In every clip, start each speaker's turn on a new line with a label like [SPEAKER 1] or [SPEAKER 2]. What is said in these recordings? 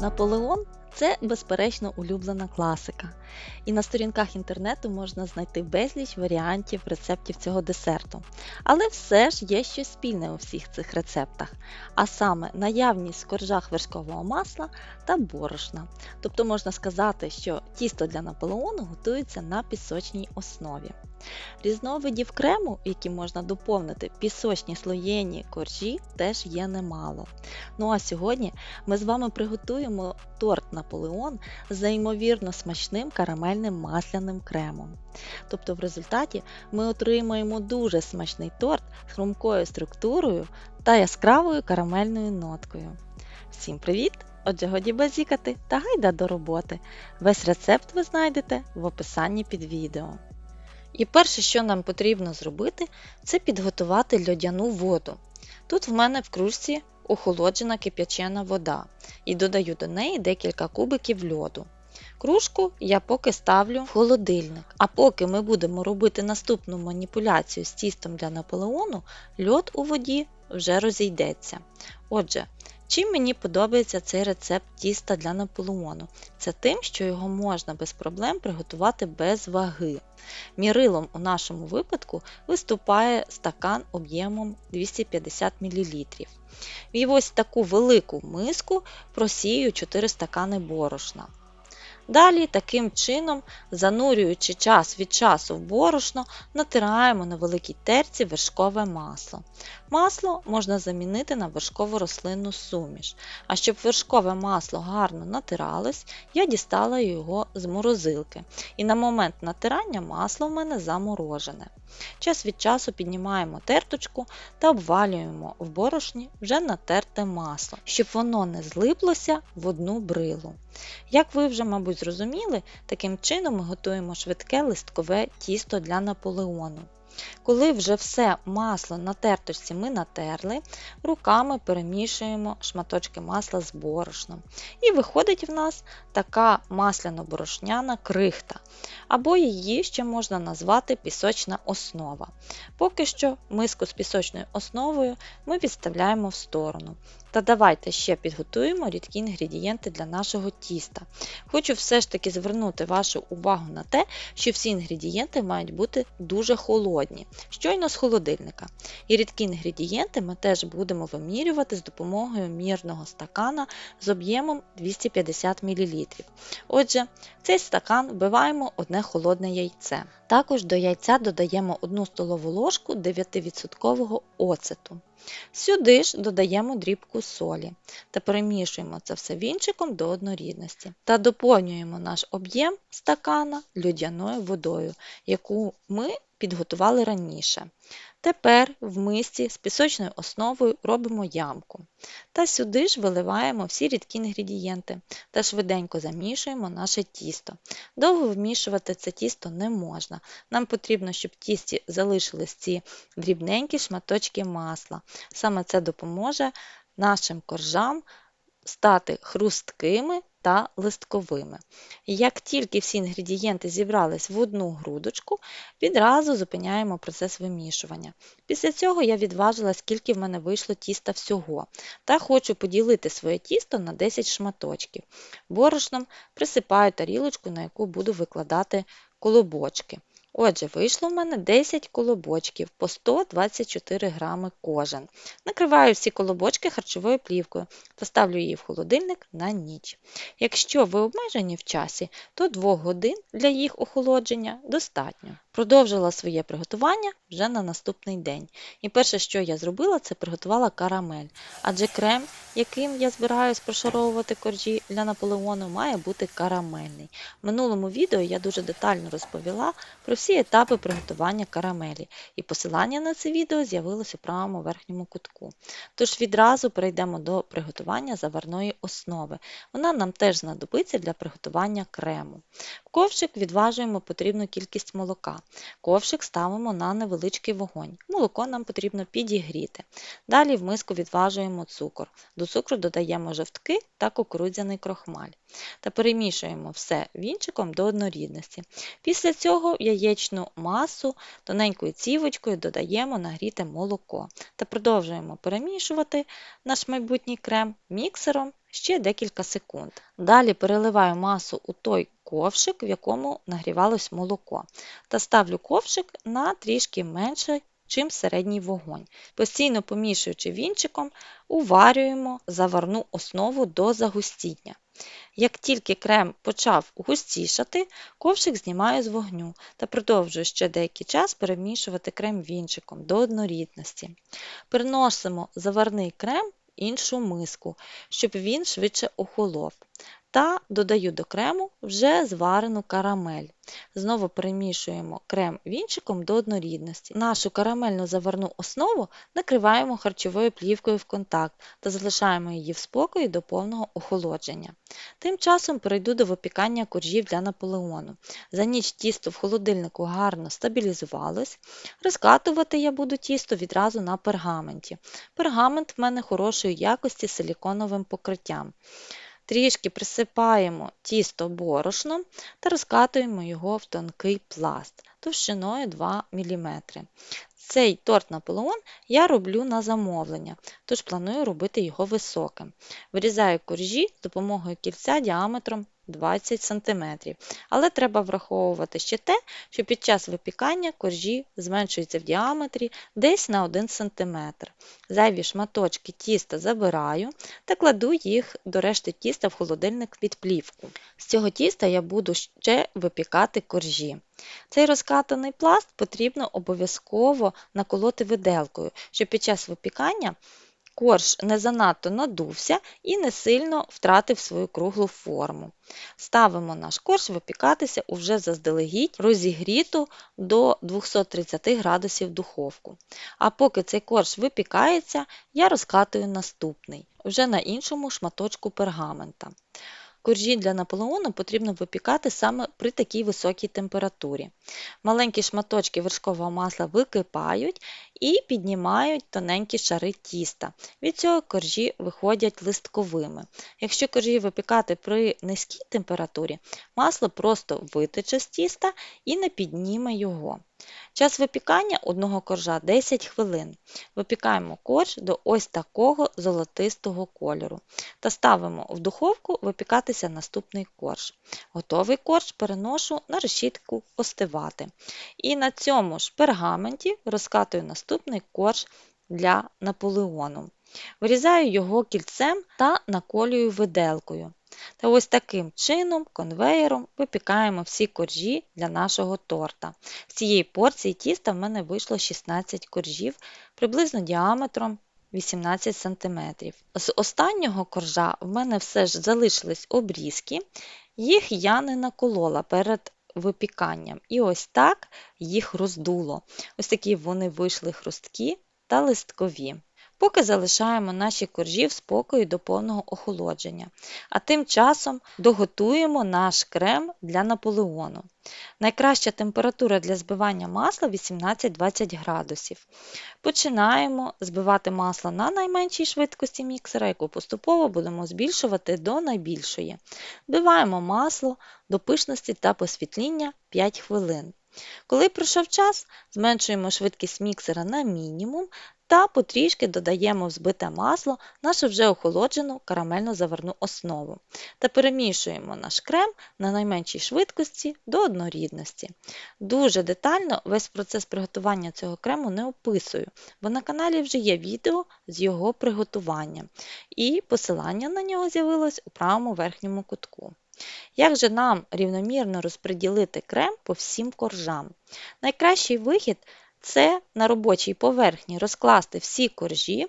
[SPEAKER 1] Наполеон це безперечно улюблена класика, і на сторінках інтернету можна знайти безліч варіантів рецептів цього десерту. Але все ж є щось спільне у всіх цих рецептах, а саме наявність в коржах вершкового масла та борошна. Тобто можна сказати, що тісто для наполеону готується на пісочній основі. Різновидів крему, які можна доповнити пісочні слоєні коржі, теж є немало. Ну а сьогодні ми з вами приготуємо торт Наполеон з ймовірно смачним карамельним масляним кремом. Тобто в результаті ми отримаємо дуже смачний торт з хрумкою структурою та яскравою карамельною ноткою. Всім привіт! Отже, годі базікати та гайда до роботи. Весь рецепт ви знайдете в описанні під відео. І перше, що нам потрібно зробити, це підготувати льодяну воду. Тут в мене в кружці охолоджена кип'ячена вода і додаю до неї декілька кубиків льоду. Кружку я поки ставлю в холодильник, а поки ми будемо робити наступну маніпуляцію з тістом для наполеону, льод у воді вже розійдеться. Отже, Чим мені подобається цей рецепт тіста для наполеону? Це тим, що його можна без проблем приготувати без ваги. Мірилом у нашому випадку виступає стакан об'ємом 250 мл. І ось таку велику миску просію 4 стакани борошна. Далі, таким чином, занурюючи час від часу в борошно, натираємо на великій терці вершкове масло. Масло можна замінити на вершкову рослинну суміш. А щоб вершкове масло гарно натиралось, я дістала його з морозилки. І на момент натирання масло в мене заморожене. Час від часу піднімаємо терточку та обвалюємо в борошні вже натерте масло, щоб воно не злиплося в одну брилу. Як ви вже, мабуть, зрозуміли, таким чином ми готуємо швидке листкове тісто для наполеону. Коли вже все масло на тертості ми натерли, руками перемішуємо шматочки масла з борошном. І виходить в нас така масляно-борошняна крихта, або її ще можна назвати пісочна основа. Поки що миску з пісочною основою ми відставляємо в сторону. Та давайте ще підготуємо рідкі інгредієнти для нашого тіста. Хочу все ж таки звернути вашу увагу на те, що всі інгредієнти мають бути дуже холодні, щойно з холодильника. І рідкі інгредієнти ми теж будемо вимірювати з допомогою мірного стакана з об'ємом 250 мл. Отже, в цей стакан вбиваємо одне холодне яйце. Також до яйця додаємо 1 столову ложку 9% оцету. Сюди ж додаємо дрібку солі та перемішуємо це все вінчиком до однорідності та доповнюємо наш об'єм стакана льодяною водою, яку ми підготували раніше. Тепер в мисці з пісочною основою робимо ямку. Та сюди ж виливаємо всі рідкі інгредієнти та швиденько замішуємо наше тісто. Довго вмішувати це тісто не можна. Нам потрібно, щоб тісті залишились ці дрібненькі шматочки масла. Саме це допоможе нашим коржам стати хрусткими та листковими. Як тільки всі інгредієнти зібрались в одну грудочку, відразу зупиняємо процес вимішування. Після цього я відважила, скільки в мене вийшло тіста всього, та хочу поділити своє тісто на 10 шматочків. Борошном присипаю тарілочку, на яку буду викладати колобочки. Отже, вийшло в мене 10 колобочків по 124 грами кожен. Накриваю всі колобочки харчовою плівкою та ставлю її в холодильник на ніч. Якщо ви обмежені в часі, то 2 годин для їх охолодження достатньо. Продовжила своє приготування вже на наступний день. І перше, що я зробила, це приготувала карамель. Адже крем, яким я збираюсь прошаровувати коржі для наполеону, має бути карамельний. В минулому відео я дуже детально розповіла про всі етапи приготування карамелі, і посилання на це відео з'явилось у правому верхньому кутку. Тож відразу перейдемо до приготування заварної основи. Вона нам теж знадобиться для приготування крему. В ковшик відважуємо потрібну кількість молока. Ковшик ставимо на невеличкий вогонь. Молоко нам потрібно підігріти. Далі в миску відважуємо цукор. До цукру додаємо жовтки та кукурудзяний крохмаль. Та перемішуємо все вінчиком до однорідності. Після цього в яєчну масу тоненькою цівочкою додаємо нагріте молоко та продовжуємо перемішувати наш майбутній крем міксером ще декілька секунд. Далі переливаю масу у той ковшик, в якому нагрівалось молоко, та ставлю ковшик на трішки менше, чим середній вогонь. Постійно помішуючи вінчиком, уварюємо заварну основу до загустіння. Як тільки крем почав густішати, ковшик знімаю з вогню та продовжую ще деякий час перемішувати крем вінчиком до однорідності. Переносимо заварний крем іншу миску, щоб він швидше охолов. Та додаю до крему вже зварену карамель. Знову перемішуємо крем вінчиком до однорідності. Нашу карамельну заварну основу накриваємо харчовою плівкою в контакт та залишаємо її в спокої до повного охолодження. Тим часом перейду до випікання коржів для наполеону. За ніч тісто в холодильнику гарно стабілізувалось. Розкатувати я буду тісто відразу на пергаменті. Пергамент в мене хорошої якості з силіконовим покриттям. Трішки присипаємо тісто борошном та розкатуємо його в тонкий пласт товщиною 2 мм. Цей торт Наполеон я роблю на замовлення, тож планую робити його високим. Вирізаю коржі з допомогою кільця діаметром 20 см. Але треба враховувати ще те, що під час випікання коржі зменшуються в діаметрі десь на 1 см. Зайві шматочки тіста забираю та кладу їх до решти тіста в холодильник під плівку. З цього тіста я буду ще випікати коржі. Цей розкатаний пласт потрібно обов'язково наколоти виделкою, щоб під час випікання корж не занадто надувся і не сильно втратив свою круглу форму. Ставимо наш корж випікатися у вже заздалегідь розігріту до 230 градусів духовку. А поки цей корж випікається, я розкатую наступний, вже на іншому шматочку пергамента. Коржі для наполеону потрібно випікати саме при такій високій температурі. Маленькі шматочки вершкового масла википають і піднімають тоненькі шари тіста. Від цього коржі виходять листковими. Якщо коржі випікати при низькій температурі, масло просто витече з тіста і не підніме його. Час випікання одного коржа 10 хвилин. Випікаємо корж до ось такого золотистого кольору та ставимо в духовку випікатися наступний корж. Готовий корж переношу на решітку остивати. І на цьому ж пергаменті розкатую наступний корж для наполеону. Вирізаю його кільцем та наколюю виделкою. Та ось таким чином, конвеєром, випікаємо всі коржі для нашого торта. З цієї порції тіста в мене вийшло 16 коржів, приблизно діаметром 18 см. З останнього коржа в мене все ж залишились обрізки, їх я не наколола перед випіканням. І ось так їх роздуло. Ось такі вони вийшли хрусткі та листкові поки залишаємо наші коржі в спокої до повного охолодження. А тим часом доготуємо наш крем для наполеону. Найкраща температура для збивання масла 18-20 градусів. Починаємо збивати масло на найменшій швидкості міксера, яку поступово будемо збільшувати до найбільшої. Вбиваємо масло до пишності та посвітління 5 хвилин. Коли пройшов час, зменшуємо швидкість міксера на мінімум та потрішки додаємо взбите масло нашу вже охолоджену карамельно заварну основу та перемішуємо наш крем на найменшій швидкості до однорідності. Дуже детально весь процес приготування цього крему не описую, бо на каналі вже є відео з його приготуванням, і посилання на нього з'явилось у правому верхньому кутку. Як же нам рівномірно розподілити крем по всім коржам? Найкращий вихід це на робочій поверхні розкласти всі коржі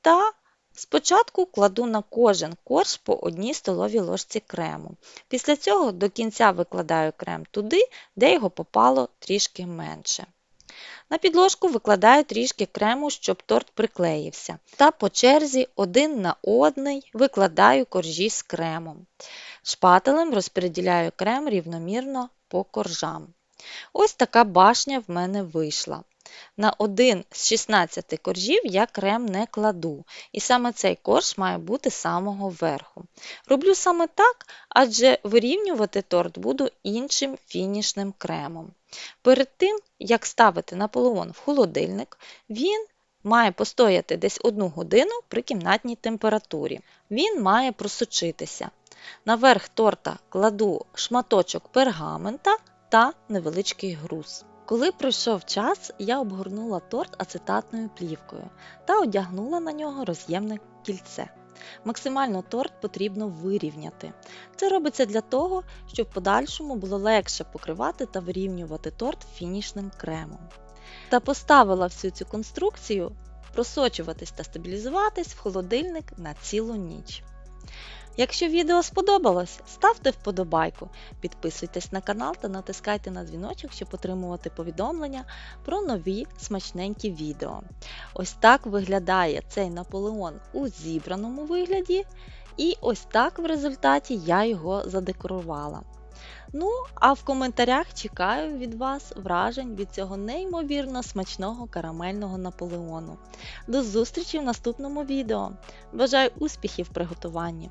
[SPEAKER 1] та спочатку кладу на кожен корж по одній столовій ложці крему. Після цього до кінця викладаю крем туди, де його попало трішки менше. На підложку викладаю трішки крему, щоб торт приклеївся. Та по черзі один на одний викладаю коржі з кремом. Шпателем розподіляю крем рівномірно по коржам. Ось така башня в мене вийшла. На один з 16 коржів я крем не кладу, і саме цей корж має бути з самого верху. Роблю саме так, адже вирівнювати торт буду іншим фінішним кремом. Перед тим, як ставити наполеон в холодильник, він має постояти десь одну годину при кімнатній температурі. Він має просочитися. Наверх торта кладу шматочок пергамента та невеличкий груз. Коли пройшов час, я обгорнула торт ацетатною плівкою та одягнула на нього роз'ємне кільце. Максимально торт потрібно вирівняти. Це робиться для того, щоб в подальшому було легше покривати та вирівнювати торт фінішним кремом. Та поставила всю цю конструкцію просочуватись та стабілізуватись в холодильник на цілу ніч. Якщо відео сподобалось, ставте вподобайку, підписуйтесь на канал та натискайте на дзвіночок, щоб отримувати повідомлення про нові смачненькі відео. Ось так виглядає цей Наполеон у зібраному вигляді, і ось так в результаті я його задекорувала. Ну, а в коментарях чекаю від вас вражень від цього неймовірно смачного карамельного Наполеону. До зустрічі в наступному відео. Бажаю успіхів в приготуванні!